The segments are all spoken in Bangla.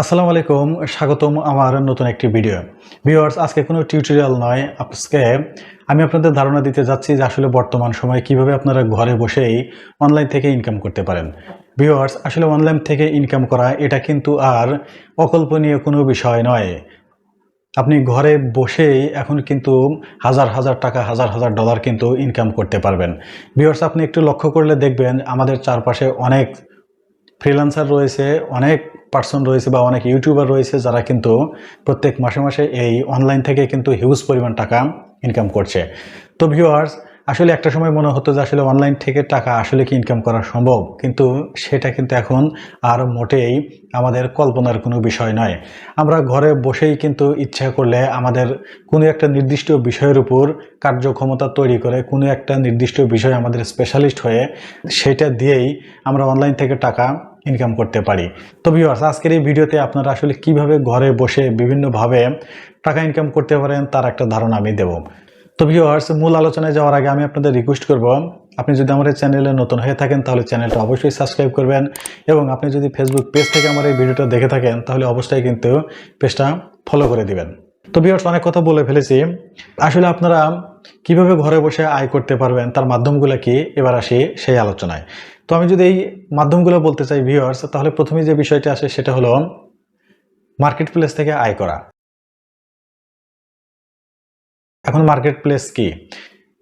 আসসালামু আলাইকুম, স্বাগতম আমার নতুন একটি ভিডিও। ভিউয়ার্স, আজকে কোনো টিউটোরিয়াল নয়, আজকে আমি আপনাদের ধারণা দিতে যাচ্ছি যে আসলে বর্তমান সময়ে কীভাবে আপনারা ঘরে বসেই অনলাইন থেকে ইনকাম করতে পারেন। ভিউয়ার্স, আসলে অনলাইন থেকে ইনকাম করা, এটা কিন্তু আর অকল্পনীয় কোনো বিষয় নয়। আপনি ঘরে বসেই এখন কিন্তু হাজার হাজার টাকা, হাজার হাজার ডলার কিন্তু ইনকাম করতে পারবেন। ভিউয়ার্স, আপনি একটু লক্ষ্য করলে দেখবেন আমাদের চারপাশে অনেক ফ্রিল্যান্সার রয়েছে, অনেক পার্সন রয়েছে বা অনেক ইউটিউবার রয়েছে যারা কিন্তু প্রত্যেক মাসে মাসে এই অনলাইন থেকে কিন্তু হিউজ পরিমাণ টাকা ইনকাম করছে। তো ভিউয়ার্স আসলে একটা সময় মনে হতো যে আসলে অনলাইন থেকে টাকা আসলে কি ইনকাম করা সম্ভব? কিন্তু সেটা কিন্তু এখন আর মোটেই আমাদের কল্পনার কোনো বিষয় নয়। আমরা ঘরে বসেই কিন্তু ইচ্ছা করলে আমাদের কোনো একটা নির্দিষ্ট বিষয়ের উপর কার্যক্ষমতা তৈরি করে কোনো একটা নির্দিষ্ট বিষয় আমাদের স্পেশালিস্ট হয়ে সেটা দিয়েই আমরা অনলাইন থেকে টাকা ইনকাম করতে পারি। তো ভিউয়ার্স আজকের এই ভিডিওতে আপনারা আসলে কীভাবে ঘরে বসে বিভিন্নভাবে টাকা ইনকাম করতে পারেন তার একটা ধারণা আমি দেব। তো ভিউয়ার্স মূল আলোচনায় যাওয়ার আগে আমি আপনাদের রিকোয়েস্ট করব, আপনি যদি আমার এই চ্যানেলে নতুন হয়ে থাকেন তাহলে চ্যানেলটা অবশ্যই সাবস্ক্রাইব করবেন এবং আপনি যদি ফেসবুক পেজ থেকে আমার এই ভিডিওটা দেখে থাকেন তাহলে অবশ্যই কিন্তু পেজটা ফলো করে দিবেন। তো বিয়ার্স অনেক কথা বলে ফেলেছি। আসলে আপনারা কীভাবে ঘরে বসে আয় করতে পারবেন, তার মাধ্যমগুলো কি? এবার আসি সেই আলোচনায়। তো আমি যদি এই মাধ্যমগুলো বলতে চাই ভিউয়ার্স তাহলে প্রথমে যে বিষয়টি আসে সেটা হলো মার্কেট প্লেস থেকে আয় করা। এখন মার্কেট প্লেস কি?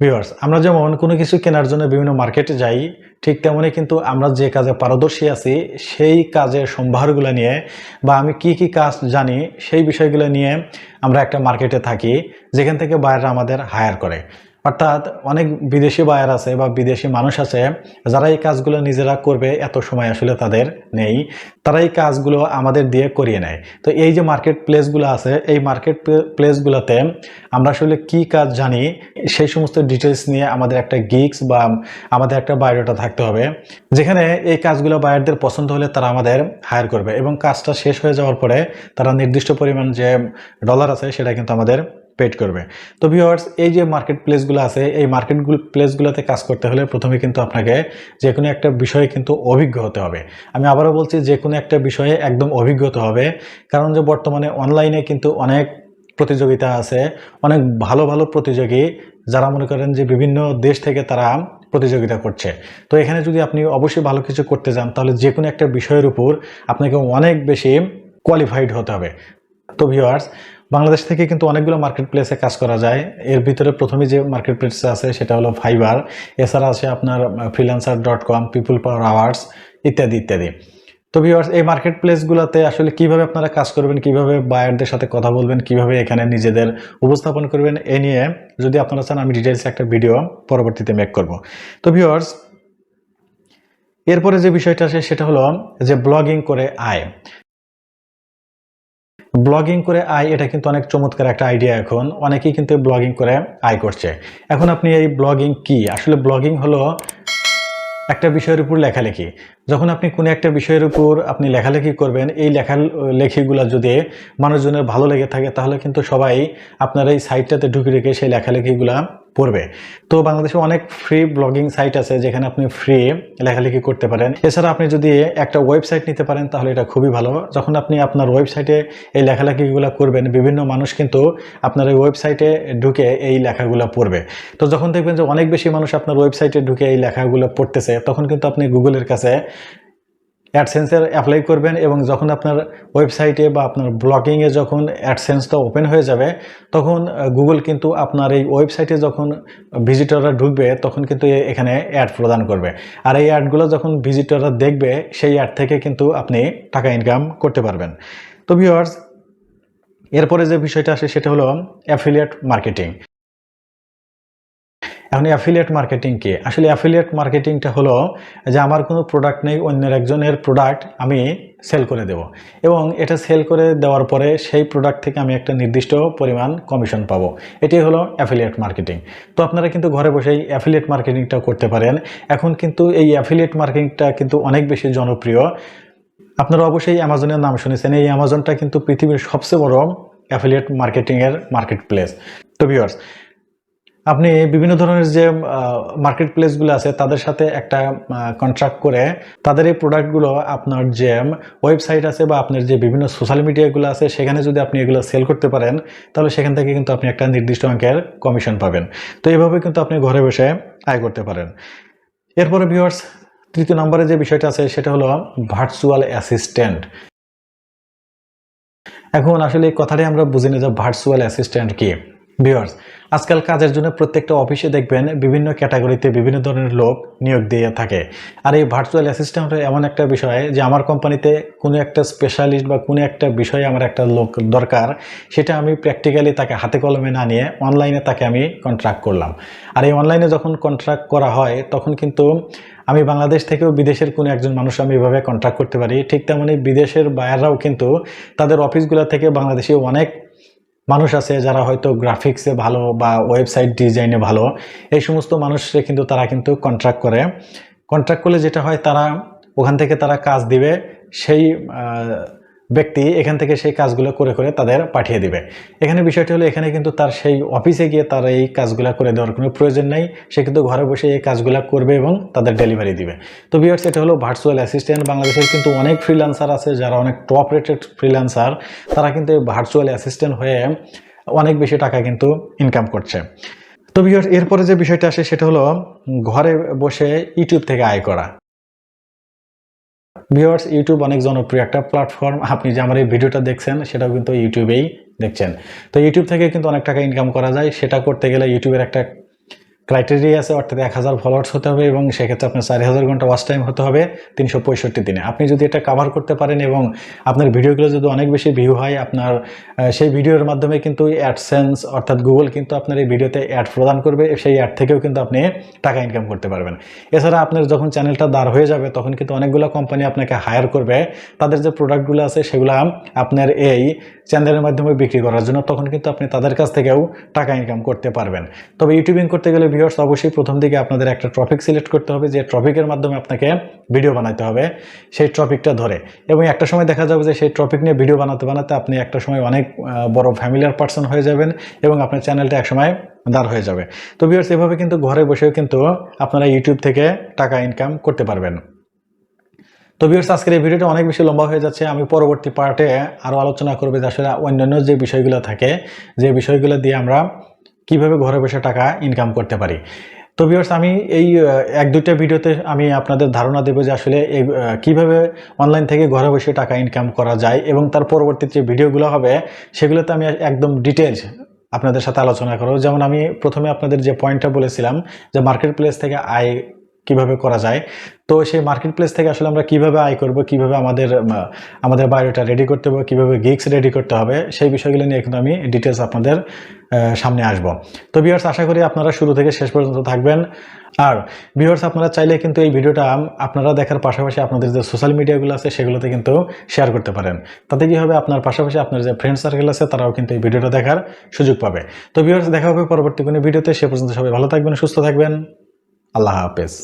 ভিউয়ার্স আমরা যেমন কোনো কিছু কেনার জন্য বিভিন্ন মার্কেটে যাই, ঠিক তেমনই কিন্তু আমরা যে কাজে পারদর্শী আছি, সেই কাজের সম্ভারগুলো নিয়ে বা আমি কি কি কাজ জানি, সেই বিষয়গুলো নিয়ে আমরা একটা মার্কেটে থাকি, যেখান থেকে বাইরে আমাদের হায়ার করে। অর্থাৎ অনেক বিদেশি বায়ার আছে বা বিদেশি মানুষ আছে, যারা এই কাজগুলো নিজেরা করবে এত সময় আসলে তাদের নেই, তারা এই কাজগুলো আমাদের দিয়ে করিয়ে নেয়। তো এই যে মার্কেট প্লেসগুলো আছে, এই মার্কেট প্লেসগুলোতে আমরা আসলে কি কাজ জানি, সেই সমস্ত ডিটেলস নিয়ে আমাদের একটা গিক্স বা আমাদের একটা বায়োডাটা থাকতে হবে, যেখানে এই কাজগুলো বায়ারদের পছন্দ হলে তারা আমাদের হায়ার করবে এবং কাজটা শেষ হয়ে যাওয়ার পরে তারা নির্দিষ্ট পরিমাণ যে ডলার আছে সেটা কিন্তু আমাদের পেড করবে। তো ভিউয়ার্স এই যে মার্কেট প্লেসগুলো আছে, এই মার্কেট প্লেসগুলোতে কাজ করতে হলে প্রথমে কিন্তু আপনাকে যে কোনো একটা বিষয়ে কিন্তু অভিজ্ঞ হতে হবে। আমি আবারও বলছি যে কোনো একটা বিষয়ে একদম অভিজ্ঞ হতে হবে। কারণ যে বর্তমানে অনলাইনে কিন্তু অনেক প্রতিযোগিতা আছে, অনেক ভালো ভালো প্রতিযোগী যারা মনে করেন যে বিভিন্ন দেশ থেকে তারা প্রতিযোগিতা করছে। তো এখানে যদি আপনি অবশ্যই ভালো কিছু করতে যান, তাহলে যে কোনো একটা বিষয়ের উপর আপনাকে অনেক বেশি কোয়ালিফাইড হতে হবে। তো ভিউয়ার্স বাংলাদেশ থেকে কিন্তু অনেকগুলো মার্কেট প্লেসে কাজ করা যায়। এর ভিতরে প্রথমে যে মার্কেট প্লেস আছে সেটা হলো ফাইবার এছাড়া আছে আপনার freelancer dot com people per hour ইত্যাদি ইত্যাদি। তো ভিউয়ার্স এই মার্কেট প্লেসগুলোতে আসলে কীভাবে আপনারা কাজ করবেন, কীভাবে বায়ারদের সাথে কথা বলবেন, কীভাবে এখানে নিজেদের উপস্থাপন করবেন, এ নিয়ে যদি আপনারা চান আমি ডিটেলসে একটা ভিডিও পরবর্তীতে মেক করব। তো ভিউয়ার্স এরপরে যে বিষয়টা আসে সেটা হলো যে ব্লগিং করে আয়। ব্লগিং করে আয়, এটা কিন্তু অনেক চমৎকার একটা আইডিয়া এখন। অনেকেই কিন্তু ব্লগিং করে আয় করছে। এখন আপনি এই ব্লগিং কি? আসলে ব্লগিং হলো একটা বিষয়ের উপর লেখালেখি। যখন আপনি কোনো একটা বিষয়ের উপর আপনি লেখালেখি করবেন, এই লেখা লেখিগুলো যদি মানুষজনের ভালো লেগে থাকে, তাহলে কিন্তু সবাই আপনার এই সাইটটাতে ঢুকে রেখে সেই লেখালেখিগুলা পড়বে। তো বাংলাদেশে অনেক ফ্রি ব্লগিং সাইট আছে যেখানে আপনি ফ্রি লেখালেখি করতে পারেন। এছাড়া আপনি যদি একটা ওয়েবসাইট নিতে পারেন তাহলে এটা খুবই ভালো। যখন আপনি আপনার ওয়েবসাইটে এই লেখালেখিগুলো করবেন, বিভিন্ন মানুষ কিন্তু আপনার এই ওয়েবসাইটে ঢুকে এই লেখাগুলো পড়বে। তো যখন দেখবেন যে অনেক বেশি মানুষ আপনার ওয়েবসাইটে ঢুকে এই লেখাগুলো পড়তেছে, তখন কিন্তু আপনি গুগলের কাছে অ্যাডসেন্সের অ্যাপ্লাই করবেন এবং যখন আপনার ওয়েবসাইটে বা আপনার ব্লগিংয়ে যখন অ্যাডসেন্সটা ওপেন হয়ে যাবে, তখন গুগল কিন্তু আপনার এই ওয়েবসাইটে যখন ভিজিটররা ঢুকবে, তখন কিন্তু এখানে অ্যাড প্রদান করবে। আর এই অ্যাডগুলো যখন ভিজিটররা দেখবে, সেই অ্যাড থেকে কিন্তু আপনি টাকা ইনকাম করতে পারবেন। তো ভিওয়ার্স এরপরে যে বিষয়টা আসে, সেটা হলো অ্যাফিলিয়েট মার্কেটিং এখন অ্যাফিলিয়েট মার্কেটিং কি? আসলে অ্যাফিলিয়েট মার্কেটিংটা হলো যে আমার কোনো প্রোডাক্ট নেই, অন্যের একজনের প্রোডাক্ট আমি সেল করে দেব। এবং এটা সেল করে দেওয়ার পরে সেই প্রোডাক্ট থেকে আমি একটা নির্দিষ্ট পরিমাণ কমিশন পাবো। এটি হলো অ্যাফিলিয়েট মার্কেটিং তো আপনারা কিন্তু ঘরে বসেই অ্যাফিলিয়েট মার্কেটিংটা করতে পারেন। এখন কিন্তু এই অ্যাফিলিয়েট মার্কেটিংটা কিন্তু অনেক বেশি জনপ্রিয়। আপনারা অবশ্যই অ্যামাজনের নাম শুনেছেন। এই অ্যামাজনটা কিন্তু পৃথিবীর সবচেয়ে বড় অ্যাফিলিয়েট মার্কেটিংয়ের মার্কেট প্লেস তো ভিওর্স আপনি বিভিন্ন ধরনের যে মার্কেট প্লেসগুলো আছে, তাদের সাথে একটা কন্ট্রাক্ট করে তাদের এই প্রোডাক্টগুলো আপনার যে ওয়েবসাইট আছে বা আপনার যে বিভিন্ন সোশ্যাল মিডিয়াগুলো আছে, সেখানে যদি আপনি এগুলো সেল করতে পারেন, তাহলে সেখান থেকে কিন্তু আপনি একটা নির্দিষ্ট অঙ্কের কমিশন পাবেন। তো এইভাবে কিন্তু আপনি ঘরে বসে আয় করতে পারেন। এরপরে ভিউয়ার্স তৃতীয় নম্বরে যে বিষয়টা আছে, সেটা হলো ভার্চুয়াল অ্যাসিস্ট্যান্ট এখন আসলে এই কথাটাই আমরা বুঝি না যে ভার্চুয়াল অ্যাসিস্ট্যান্ট কি? ভিউয়ার্স আজকাল কাজের জন্য প্রত্যেকটা অফিসে দেখবেন বিভিন্ন ক্যাটাগরিতে বিভিন্ন ধরনের লোক নিয়োগ দিয়ে থাকে। আর এই ভার্চুয়াল অ্যাসিস্ট্যান্ট এমন একটা বিষয় যে আমার কোম্পানিতে কোনো একটা স্পেশালিস্ট বা কোনো একটা বিষয়ে আমার একটা লোক দরকার, সেটা আমি প্র্যাকটিক্যালি তাকে হাতে কলমে না নিয়ে অনলাইনে তাকে আমি কন্ট্রাক্ট করলাম। আর এই অনলাইনে যখন কন্ট্রাক্ট করা হয়, তখন কিন্তু আমি বাংলাদেশ থেকেও বিদেশের কোনো একজন মানুষ আমি এভাবে কন্ট্রাক্ট করতে পারি। ঠিক তেমনি বিদেশের বায়াররাও কিন্তু তাদের অফিসগুলো থেকে বাংলাদেশে অনেক মানুষ আছে যারা হয়তো গ্রাফিক্সে ভালো বা ওয়েবসাইট ডিজাইনে ভালো, এই সমস্ত মানুষরা কিন্তু তারা কিন্তু কন্ট্রাক্ট করে। কন্ট্রাক্ট করলে যেটা হয়, তারা ওখান থেকে তারা কাজ দিবে, সেই ব্যক্তি এখান থেকে সেই কাজগুলো করে করে তাদের পাঠিয়ে দিবে। এখানে বিষয়টি হলো এখানে কিন্তু তার সেই অফিসে গিয়ে তার এই কাজগুলো করে দেওয়ার কোনো প্রয়োজন নেই। সে কিন্তু ঘরে বসে এই কাজগুলো করবে এবং তাদের ডেলিভারি দিবে। তো বিয়ার্স এটা হলো ভার্চুয়াল অ্যাসিস্ট্যান্ট বাংলাদেশের কিন্তু অনেক ফ্রিল্যান্সার আছে যারা অনেক টপ রেটেড ফ্রিল্যান্সার তারা কিন্তু এই ভার্চুয়াল অ্যাসিস্ট্যান্ট হয়ে অনেক বেশি টাকা কিন্তু ইনকাম করছে। তো বিয়ার্স এরপরে যে বিষয়টা আসে সেটা হলো ঘরে বসে ইউটিউব থেকে আয় করা। ভিউয়ার্স ইউটিউব অনেক জনপ্রিয় একটা প্ল্যাটফর্ম আপনি যে আমার এই ভিডিওটা দেখছেন, সেটাও কিন্তু ইউটিউবেই দেখছেন। তো ইউটিউব থেকে কিন্তু অনেক টাকা ইনকাম করা যায়। সেটা করতে গেলে ইউটিউবের একটা ক্রাইটেরিয়া আছে, অর্থাৎ এক হাজার ফলোয়ার্স হতে হবে এবং সেক্ষেত্রে আপনার চারি হাজার ঘণ্টা ওয়াচ টাইম হতে হবে তিনশো পঁয়ষট্টি দিনে। আপনি যদি এটা কাভার করতে পারেন এবং আপনার ভিডিওগুলো যদি অনেক বেশি ভিউ হয়, আপনার সেই ভিডিওর মাধ্যমে কিন্তু অ্যাডসেন্স অর্থাৎ গুগল কিন্তু আপনার এই ভিডিওতে অ্যাড প্রদান করবে, সেই অ্যাড থেকেও কিন্তু আপনি টাকা ইনকাম করতে পারবেন। এছাড়া আপনার যখন চ্যানেলটা দাঁড় হয়ে যাবে, তখন কিন্তু অনেকগুলো কোম্পানি আপনাকে হায়ার করবে। তাদের যে প্রোডাক্টগুলো আছে, সেগুলো আপনার এই চ্যানেলের মাধ্যমে বিক্রি করার জন্য তখন কিন্তু আপনি তাদের কাছ থেকেও টাকা ইনকাম করতে পারবেন। তবে ইউটিউবিং করতে গেলে ভিউয়ার্স অবশ্যই প্রথম দিকে আপনাদের একটা টপিক সিলেক্ট করতে হবে, যে টপিকের মাধ্যমে আপনাকে ভিডিও বানাতে হবে। সেই টপিকটা ধরে। এবং একটা সময় দেখা যাবে যে সেই টপিক নিয়ে ভিডিও বানাতে বানাতে আপনি একটা সময় অনেক বড় ফ্যামিলিয়ার পার্সন হয়ে যাবেন এবং আপনার চ্যানেলটা একসময় দাঁড় হয়ে যাবে। তো ভিউয়ার্স এভাবে কিন্তু ঘরে বসেও কিন্তু আপনারা ইউটিউব থেকে টাকা ইনকাম করতে পারবেন। তো ভিউয়ার্স আজকের এই ভিডিওটা অনেক বেশি লম্বা হয়ে যাচ্ছে। আমি পরবর্তী পার্টে আরও আলোচনা করব যে আসলে অন্যান্য যে বিষয়গুলো থাকে, যে বিষয়গুলো দিয়ে আমরা কীভাবে ঘরে বসে টাকা ইনকাম করতে পারি? তো বিয়ার্স আমি এই এক দুইটা ভিডিওতে আমি আপনাদের ধারণা দেবো যে আসলে এই কীভাবে অনলাইন থেকে ঘরে বসে টাকা ইনকাম করা যায় এবং তার পরবর্তী যে ভিডিওগুলো হবে, সেগুলোতে আমি একদম ডিটেলস আপনাদের সাথে আলোচনা করো যেমন আমি প্রথমে আপনাদের যে পয়েন্টটা বলেছিলাম, যে মার্কেট প্লেস থেকে আয় কীভাবে করা যায়? তো সেই মার্কেট প্লেস থেকে আসলে আমরা কীভাবে আয় করব, কীভাবে আমাদের আমাদের বায়োটা রেডি করতে হবে, কীভাবে গিগস রেডি করতে হবে, সেই বিষয়গুলো নিয়ে কিন্তু আমি ডিটেলস আপনাদের সামনে আসব। তো ভিউয়ার্স আশা করি আপনারা শুরু থেকে শেষ পর্যন্ত থাকবেন। আর ভিউয়ার্স আপনারা চাইলে কিন্তু এই ভিডিওটা আপনারা দেখার পাশাপাশি আপনাদের যে সোশ্যাল মিডিয়াগুলো আছে, সেগুলোতে কিন্তু শেয়ার করতে পারেন। তাতে কি হবে? আপনার পাশাপাশি আপনার যে ফ্রেন্ড সার্কেল আছে, তারাও কিন্তু এই ভিডিওটা দেখার সুযোগ পাবে। তো ভিউয়ার্স দেখা হবে পরবর্তী কোনো ভিডিওতে। সে পর্যন্ত সবাই ভালো থাকবেন, সুস্থ থাকবেন। আল্লাহ হাফেজ।